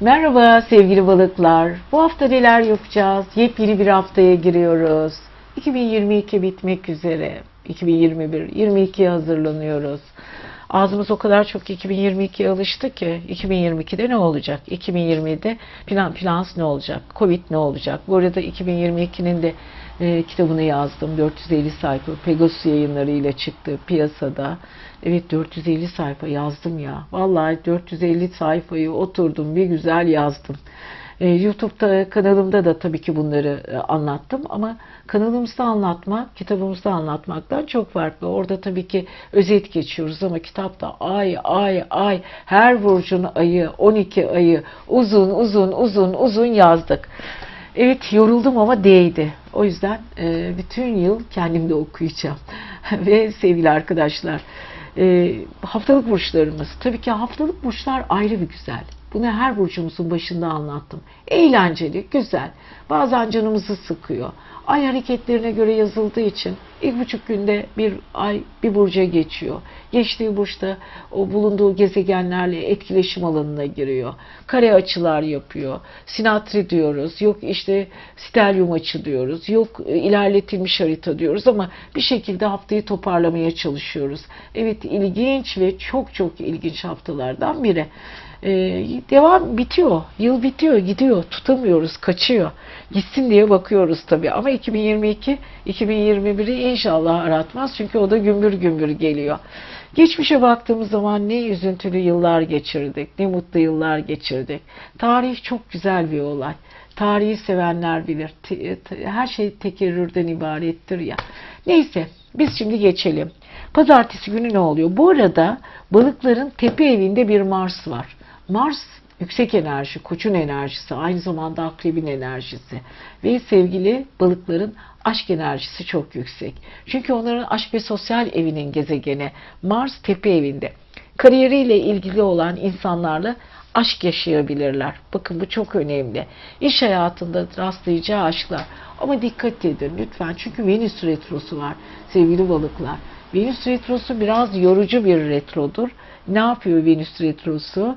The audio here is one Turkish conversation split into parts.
Merhaba sevgili balıklar. Bu hafta neler yapacağız? Yepyeni bir haftaya giriyoruz. 2022 bitmek üzere. 2021, 22'ye hazırlanıyoruz. Ağzımız o kadar çok 2022'ye alıştı ki 2022'de ne olacak? 2020'de plan, plans ne olacak? Covid ne olacak? Bu arada 2022'nin de e, kitabını yazdım. 450 sayfa Pegasus yayınlarıyla çıktı piyasada. Evet 450 sayfa yazdım ya. Vallahi 450 sayfayı oturdum bir güzel yazdım. E, YouTube'da kanalımda da tabii ki bunları e, anlattım ama kanalımızda anlatmak, kitabımızda anlatmaktan çok farklı. Orada tabii ki özet geçiyoruz ama kitapta ay ay ay her burcun ayı, 12 ayı uzun uzun uzun uzun yazdık. Evet yoruldum ama değdi. O yüzden e, bütün yıl kendimde okuyacağım. Ve sevgili arkadaşlar haftalık burçlarımız. Tabii ki haftalık burçlar ayrı bir güzel. Bunu her burcumuzun başında anlattım. Eğlenceli, güzel. Bazen canımızı sıkıyor. Ay hareketlerine göre yazıldığı için ilk buçuk günde bir ay bir burca geçiyor. Geçtiği burçta o bulunduğu gezegenlerle etkileşim alanına giriyor. Kare açılar yapıyor. Sinatri diyoruz. Yok işte stelyum açı diyoruz. Yok e, ilerletilmiş harita diyoruz ama bir şekilde haftayı toparlamaya çalışıyoruz. Evet ilginç ve çok çok ilginç haftalardan biri. Ee, devam bitiyor. Yıl bitiyor, gidiyor. Tutamıyoruz, kaçıyor. Gitsin diye bakıyoruz tabii. Ama 2022, 2021'i inşallah aratmaz. Çünkü o da gümbür gümbür geliyor. Geçmişe baktığımız zaman ne üzüntülü yıllar geçirdik, ne mutlu yıllar geçirdik. Tarih çok güzel bir olay. Tarihi sevenler bilir. Her şey tekerrürden ibarettir ya. Neyse biz şimdi geçelim. Pazartesi günü ne oluyor? Bu arada balıkların tepe evinde bir Mars var. Mars yüksek enerji, koçun enerjisi, aynı zamanda akrebin enerjisi. Ve sevgili balıkların aşk enerjisi çok yüksek. Çünkü onların aşk ve sosyal evinin gezegeni Mars tepe evinde. Kariyeriyle ilgili olan insanlarla aşk yaşayabilirler. Bakın bu çok önemli. İş hayatında rastlayacağı aşklar. Ama dikkat edin lütfen çünkü Venüs retrosu var sevgili balıklar. Venüs retrosu biraz yorucu bir retrodur. Ne yapıyor Venüs retrosu?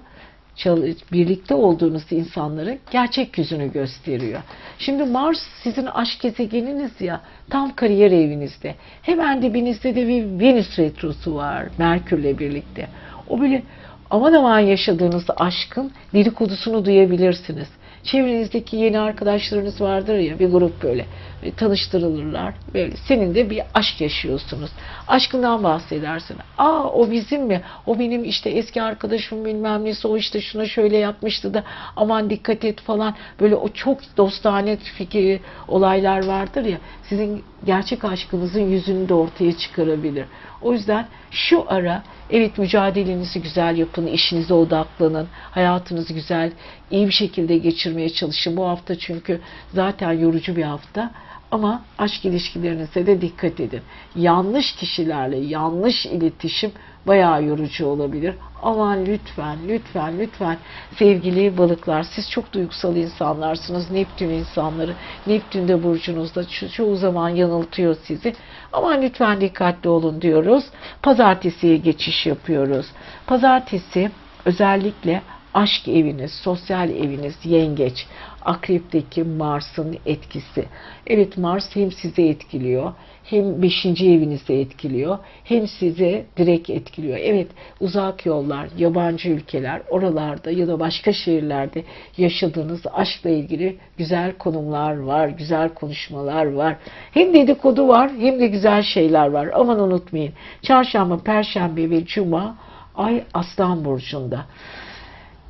Birlikte olduğunuz insanların gerçek yüzünü gösteriyor. Şimdi Mars sizin aşk gezegeniniz ya tam kariyer evinizde. Hemen dibinizde de bir Venüs retrosu var Merkürle birlikte. O böyle aman aman yaşadığınız aşkın dedikodusunu duyabilirsiniz. Çevrenizdeki yeni arkadaşlarınız vardır ya bir grup böyle e, tanıştırılırlar. Böyle senin de bir aşk yaşıyorsunuz. Aşkından bahsedersin. Aa o bizim mi? O benim işte eski arkadaşım bilmem nesi o işte şuna şöyle yapmıştı da aman dikkat et falan. Böyle o çok dostane fikir olaylar vardır ya. Sizin gerçek aşkınızın yüzünü de ortaya çıkarabilir. O yüzden şu ara evet mücadelenizi güzel yapın, işinize odaklanın, hayatınızı güzel, iyi bir şekilde geçirmeye çalışın. Bu hafta çünkü zaten yorucu bir hafta. Ama aşk ilişkilerinize de dikkat edin. Yanlış kişilerle yanlış iletişim bayağı yorucu olabilir. Aman lütfen, lütfen, lütfen sevgili balıklar siz çok duygusal insanlarsınız. Neptün insanları. Neptün de burcunuzda ço- çoğu zaman yanıltıyor sizi. Aman lütfen dikkatli olun diyoruz. Pazartesiye geçiş yapıyoruz. Pazartesi özellikle aşk eviniz, sosyal eviniz, yengeç, akrepteki Mars'ın etkisi. Evet Mars hem sizi etkiliyor, hem 5. evinizi etkiliyor, hem size direkt etkiliyor. Evet uzak yollar, yabancı ülkeler, oralarda ya da başka şehirlerde yaşadığınız aşkla ilgili güzel konumlar var, güzel konuşmalar var. Hem dedikodu var hem de güzel şeyler var. Aman unutmayın. Çarşamba, Perşembe ve Cuma Ay Aslan Burcu'nda.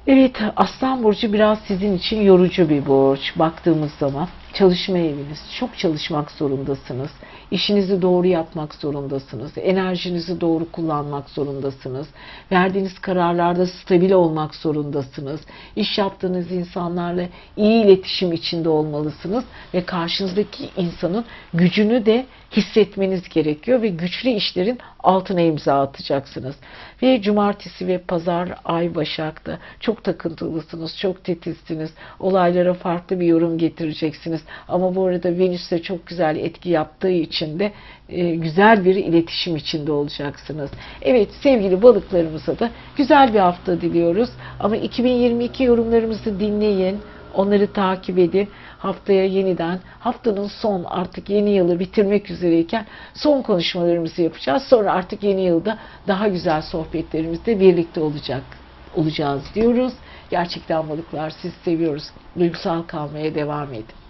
Evet, Aslan Burcu biraz sizin için yorucu bir burç. Baktığımız zaman çalışma eviniz. Çok çalışmak zorundasınız. İşinizi doğru yapmak zorundasınız. Enerjinizi doğru kullanmak zorundasınız. Verdiğiniz kararlarda stabil olmak zorundasınız. İş yaptığınız insanlarla iyi iletişim içinde olmalısınız ve karşınızdaki insanın gücünü de hissetmeniz gerekiyor ve güçlü işlerin altına imza atacaksınız. Ve cumartesi ve pazar ay başakta çok takıntılısınız, çok titizsiniz. Olaylara farklı bir yorum getireceksiniz. Ama bu arada Venüs de çok güzel etki yaptığı için de e, güzel bir iletişim içinde olacaksınız. Evet sevgili balıklarımıza da güzel bir hafta diliyoruz. Ama 2022 yorumlarımızı dinleyin. Onları takip edin. Haftaya yeniden haftanın son artık yeni yılı bitirmek üzereyken son konuşmalarımızı yapacağız. Sonra artık yeni yılda daha güzel sohbetlerimizde birlikte olacak olacağız diyoruz. Gerçekten balıklar siz seviyoruz. Duygusal kalmaya devam edin.